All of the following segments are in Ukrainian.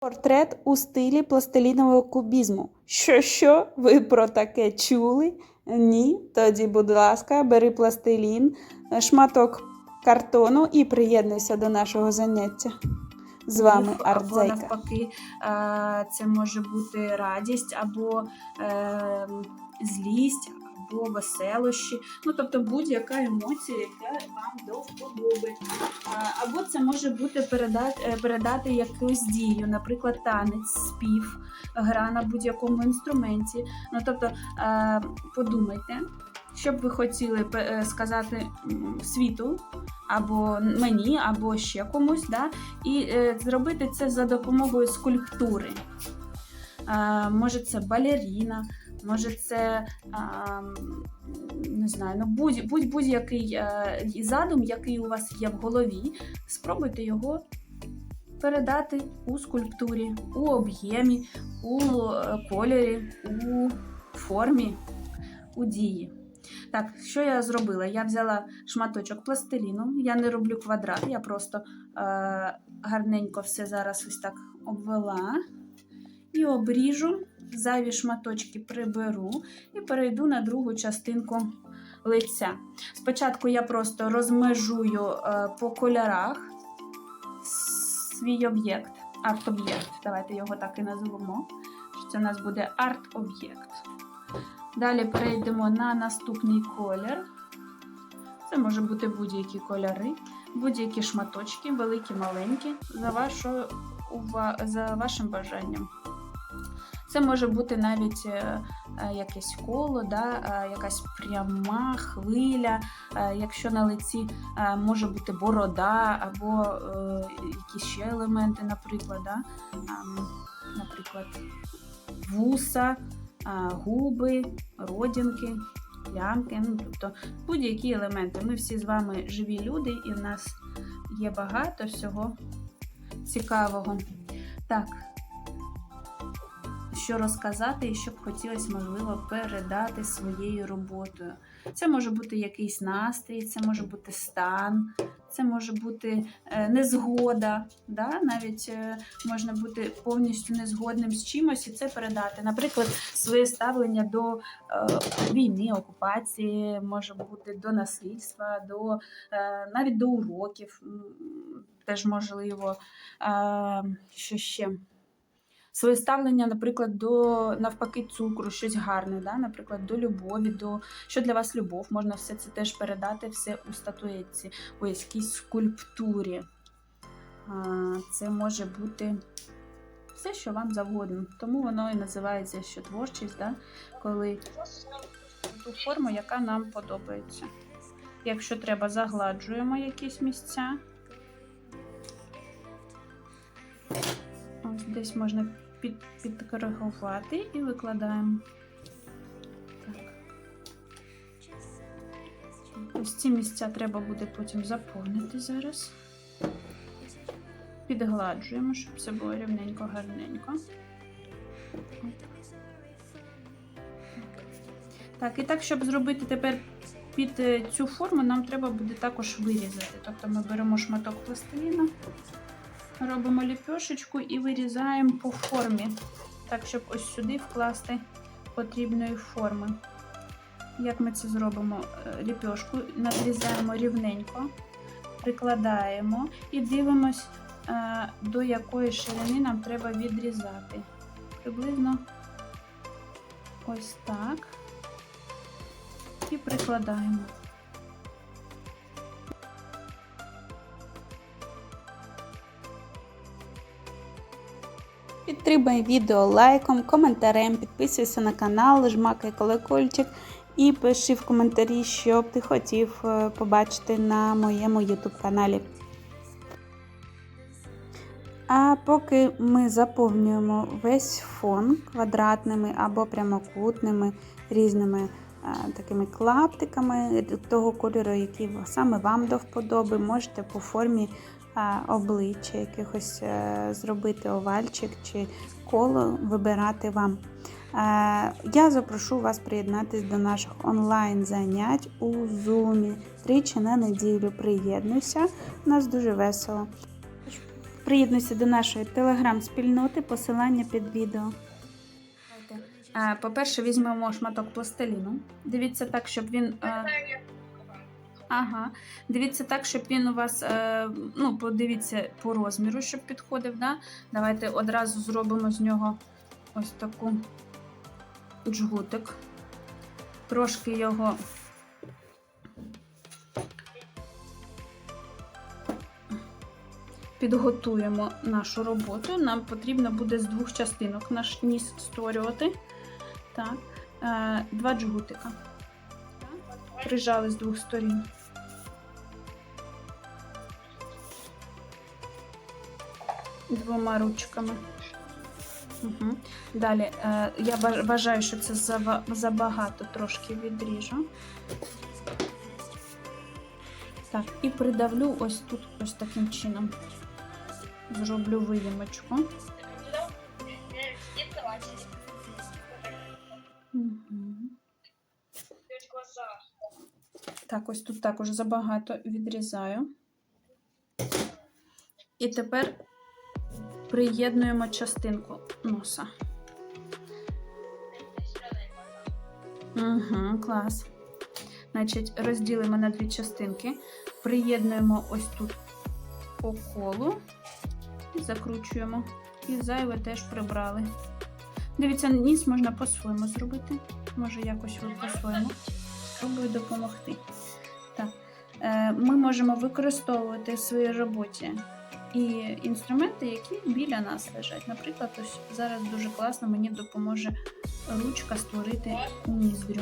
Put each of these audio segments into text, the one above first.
Портрет у стилі пластилінового кубізму. Що, що? Ви про таке чули? Ні? Тоді, будь ласка, бери пластилін, шматок картону і приєднуйся до нашого заняття. З вами Або навпаки, е, це може бути радість, або е, злість, або веселощі. Ну, тобто будь-яка емоція, яка вам до вподоби. Або це може бути передати, е, передати якусь дію, наприклад, танець, спів, гра на будь-якому інструменті. Ну, тобто, е, подумайте. Що б ви хотіли е, сказати світу, або мені, або ще комусь, да? і е, зробити це за допомогою скульптури. Е, може, це балеріна, може, це а, не знаю, ну, будь, будь, е, задум, який у вас є в голові, спробуйте його передати у скульптурі, у об'ємі, у е, кольорі, у формі, у дії. Так, що я зробила? Я взяла шматочок пластиліну. Я не роблю квадрат, я просто е, гарненько все зараз ось так обвела і обріжу, зайві шматочки приберу і перейду на другу частинку лиця. Спочатку я просто розмежую е, по кольорах свій об'єкт, арт-об'єкт. Давайте його так і назвемо. що Це у нас буде арт-об'єкт. Далі перейдемо на наступний колір. Це може бути будь-які кольори, будь-які шматочки, великі, маленькі, за, вашою, ува- за вашим бажанням. Це може бути навіть е, е, якесь коло, да, е, якась пряма хвиля, якщо на лиці може бути борода або якісь ще елементи, наприклад, да, наприклад, вуса, губи, родинки, плямки, ну, тобто будь-які елементи. Ми всі з вами живі люди, і в нас є багато всього цікавого. Так, що розказати і що б хотілося, можливо, передати своєю роботою. Це може бути якийсь настрій, це може бути стан, це може бути е, незгода. Да? Навіть е, можна бути повністю незгодним з чимось і це передати. Наприклад, своє ставлення до е, війни, окупації, може бути до насильства, до, навіть до уроків теж можливо. Що ще? Своє ставлення, наприклад, до навпаки цукру, щось гарне, да? наприклад, до любові, до що для вас любов, можна все це теж передати, все у статуетці, у якійсь скульптурі. Це може бути все, що вам завгодно. Тому воно і називається що творчість, да? коли ту форму, яка нам подобається. Якщо треба, загладжуємо якісь місця. Ось десь можна під, підкоригувати і викладаємо. Так. Ось ці місця треба буде потім заповнити зараз. Підгладжуємо, щоб все було рівненько, гарненько. Так, і так, щоб зробити тепер під е, цю форму, нам треба буде також вирізати. Тобто ми беремо шматок пластиліна, робимо ліпешечку і вирізаємо по формі, так, щоб ось сюди вкласти потрібної форми. Як ми це зробимо? Е, Ліпешку надрізаємо рівненько, прикладаємо і дивимось, е, до якої ширини нам треба відрізати. Приблизно ось так. І прикладаємо. Підтримай відео лайком, коментарем, підписуйся на канал, жмакай колокольчик і пиши в коментарі, що б ти хотів е, побачити на моєму YouTube каналі. А поки ми заповнюємо весь фон квадратними або прямокутними різними е, такими клаптиками того кольору, який саме вам до вподоби, можете по формі обличчя якихось е, зробити овальчик чи коло вибирати вам. Е, Я запрошу вас приєднатись до наших онлайн занять у Zoom. Тричі на неділю приєднуйся. У нас дуже весело. Приєднуйся до нашої телеграм-спільноти, посилання під відео. Е, По-перше, візьмемо шматок пластиліну. Дивіться так, щоб він. Ага. Дивіться так, щоб він у вас, е, ну, подивіться по розміру, щоб підходив. Да? Давайте одразу зробимо з нього ось таку джгутик. Трошки його. Підготуємо нашу роботу. Нам потрібно буде з двох частинок наш ніс створювати. Так. Е, два джгутика. Прижали з двох сторін. Двома ручками. Угу. Далі е, я вважаю, що це зава- забагато трошки відріжу. Так, і придавлю ось тут ось таким чином. Зроблю виємочку. Угу. Так, ось тут також забагато відрізаю. І тепер приєднуємо частинку носа. Угу, клас. Значить, розділимо на дві частинки, приєднуємо ось тут по колу закручуємо. І зайве теж прибрали. Дивіться, ніс можна по-своєму зробити. Може, якось ви по-своєму. Спробую допомогти. Так. Е, Ми можемо використовувати в своїй роботі і інструменти, які біля нас лежать. Наприклад, ось зараз дуже класно мені допоможе ручка створити ніздрю.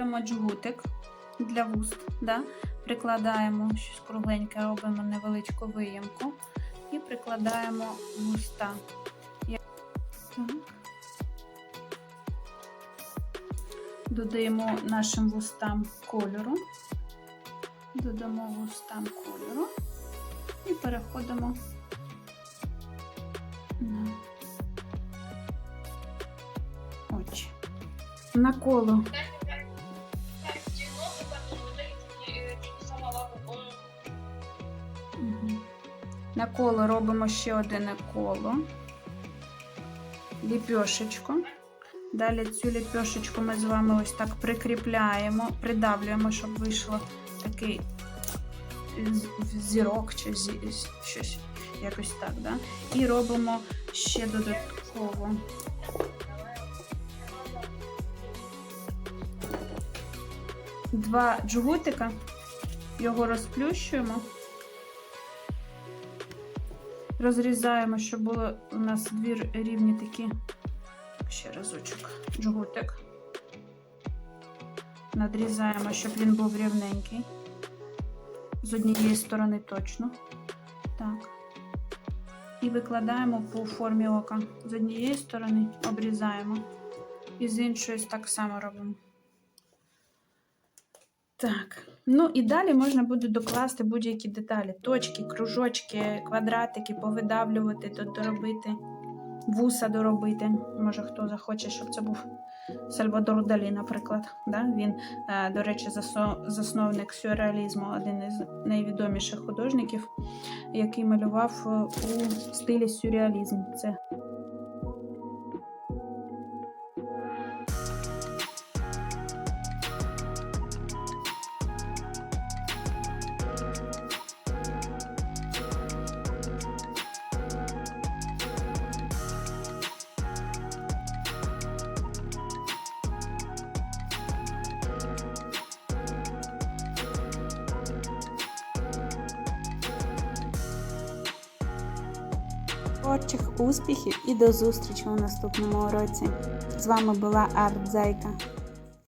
Беремо джгутик для вуст, да? прикладаємо щось кругленьке, робимо невеличку виємку і прикладаємо вуста. Додаємо нашим вустам кольору. Додамо вустам кольору і переходимо на очі. На коло коло робимо ще одне коло, ліпьошечку. Далі цю ліпьошечку ми з вами ось так прикріпляємо, придавлюємо, щоб вийшло такий зірок чи щось якось так. Да? І робимо ще додатково. Два джгутика, його розплющуємо. Розрізаємо, щоб було у нас дві рівні такі. Ще разочок. Джгутик. Надрізаємо, щоб він був рівненький. З однієї сторони точно. Так. І викладаємо по формі ока. З однієї сторони обрізаємо. І з іншої так само робимо. Так. Ну і далі можна буде докласти будь-які деталі: точки, кружочки, квадратики, повидавлювати, до- доробити, вуса доробити. Може, хто захоче, щоб це був Сальвадор Далі, наприклад. Да? Він, е, до речі, засновник сюрреалізму, один із найвідоміших художників, який малював е, у стилі сюрреалізм. Це Творчих успіхів і до зустрічі у наступному уроці. З вами була Арт Зайка.